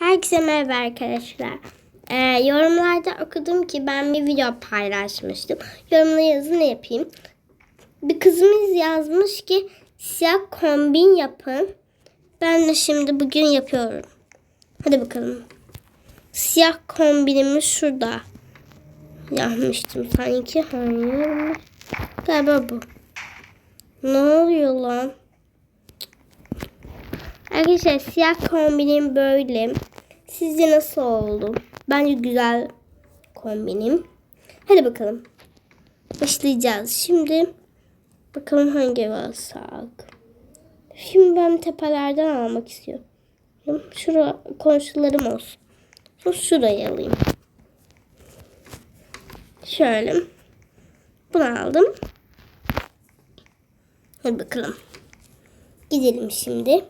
Herkese merhaba arkadaşlar. Ee, yorumlarda okudum ki ben bir video paylaşmıştım. Yorumlara yazın yapayım. Bir kızımız yazmış ki siyah kombin yapın. Ben de şimdi bugün yapıyorum. Hadi bakalım. Siyah kombinimi şurada yapmıştım sanki. Hayır. Galiba bu. Ne oluyor lan? Arkadaşlar siyah kombinim böyle. Sizce nasıl oldu? Bence güzel kombinim. Hadi bakalım. Başlayacağız. Şimdi bakalım hangi ev. Şimdi ben tepelerden almak istiyorum. Şura komşularım olsun. Sonra şurayı alayım. Şöyle. Bunu aldım. Hadi bakalım. Gidelim şimdi.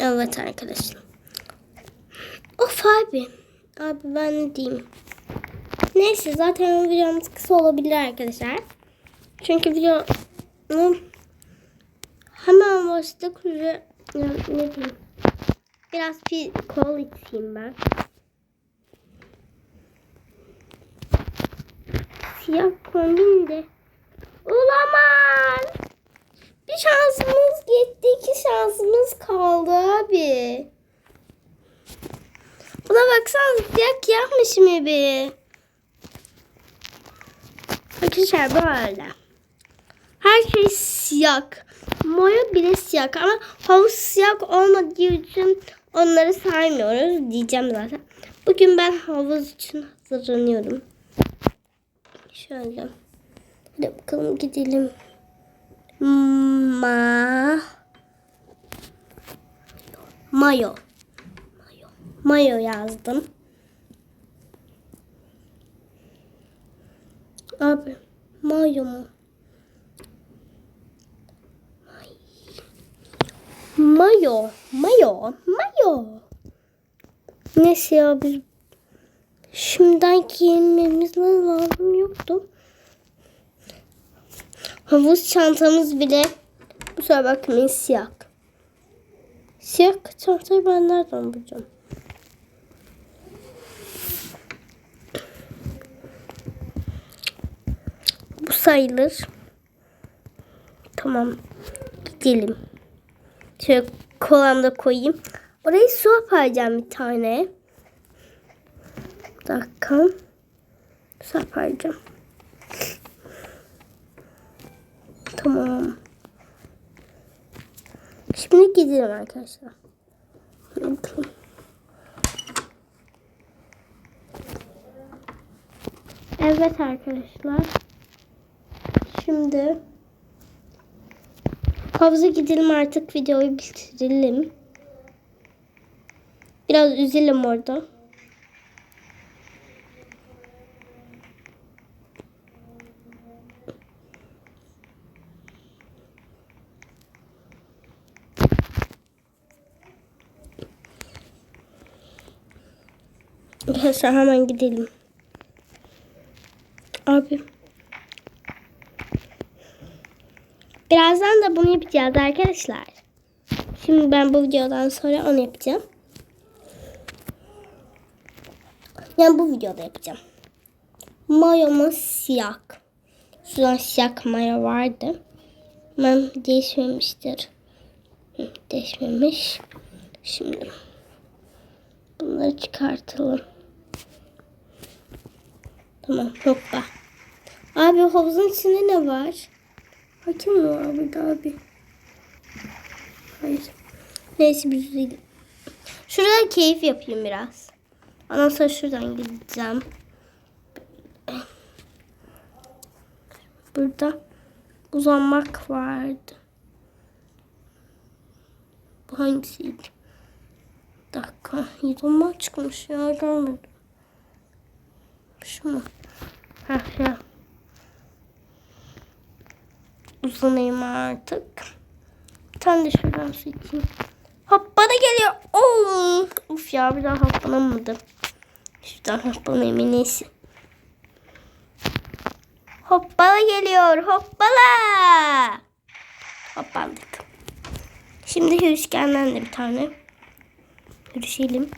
Evet arkadaşlar. Of abi. Abi ben ne diyeyim. Neyse zaten videomuz kısa olabilir arkadaşlar. Çünkü video hemen ve ya, ne diyeyim. Biraz bir kol içeyim ben. Siyah kombin de. Olamaz. Bir şansımız gitti. iki şansımız kaldı abi. Buna baksana siyah yapmışım evi. Arkadaşlar böyle. Her şey siyah. Mora bile siyah ama havuz siyah olmadığı için onları saymıyoruz diyeceğim zaten. Bugün ben havuz için hazırlanıyorum. Şöyle. Hadi bakalım gidelim. Ma Mayo. Mayo. Yazdım. Abi mayo mu? Mayo. Mayo. Mayo. Neyse ya biz şimdiden giyinmemiz lazım yoktu. Havuz çantamız bile bu sefer bakmayın siyah. Siyah çantayı ben nereden bulacağım? Bu sayılır. Tamam. Gidelim. Şöyle kolamda koyayım. Orayı su yapacağım bir tane. Bir dakika. Su yapacağım. Tamam. Şimdi gidelim arkadaşlar. Bakalım. Evet arkadaşlar. Şimdi havuza gidelim artık videoyu bitirelim. Biraz üzelim orada. Arkadaşlar hemen gidelim. Abi. Birazdan da bunu yapacağız arkadaşlar. Şimdi ben bu videodan sonra onu yapacağım. Yani bu videoda yapacağım. Mayomuz siyah. Şuradan siyah mayo vardı. Ben değişmemiştir. Hı, Değişmemiş. Şimdi bunları çıkartalım. Tamam hoppa. Abi havuzun içinde ne var? Hakim mi var burada abi? Hayır. Neyse biz değil. Şurada keyif yapayım biraz. Ondan sonra şuradan gideceğim. Burada uzanmak vardı. Bu hangisiydi? Bir dakika. Yudumlar çıkmış ya görmedim. Şu mu? Heh. Uzanayım artık. Bir tane de şuradan su içeyim. Hoppana geliyor. Oo. Uf ya bir daha hoppanamadım. Şuradan hoppanayım iyisi. Hoppala geliyor. Hoppala. Hoppandık. Şimdi üçgenden de bir tane. Görüşelim.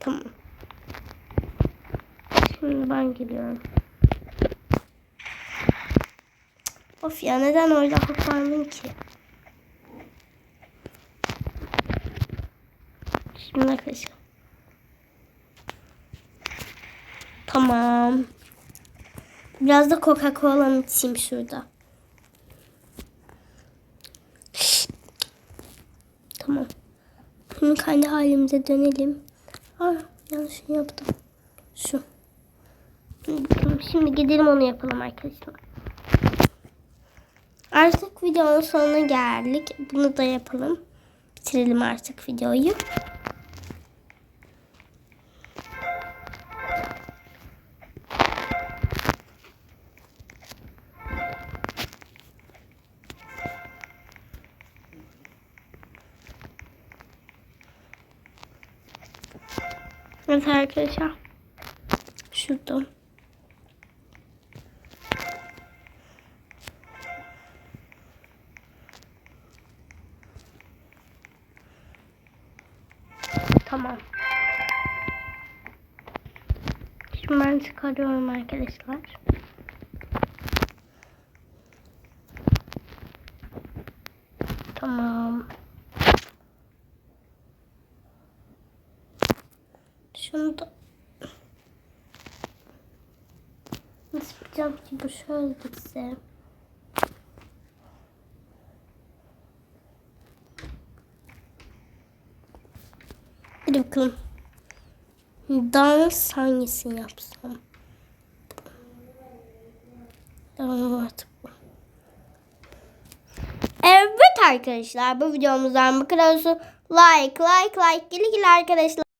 Tamam. Şimdi ben geliyorum. Of ya neden öyle kopardın ki? Şimdi arkadaşlar. Tamam. Biraz da Coca-Cola içeyim şurada. Tamam. Şimdi kendi halimize dönelim. Ah yanlış yaptım. Şimdi gidelim onu yapalım arkadaşlar. Artık videonun sonuna geldik. Bunu da yapalım. Bitirelim artık videoyu. Evet arkadaşlar. Şurada. Tamam. Şimdi ben çıkarıyorum arkadaşlar. Tamam. Şunu da nasıl yapacağım ki bu şöyle gitse. Bakalım. Dans hangisini yapsam? Tamam. Evet arkadaşlar bu videomuzdan bu kadar olsun. Like like like. Güle güle arkadaşlar.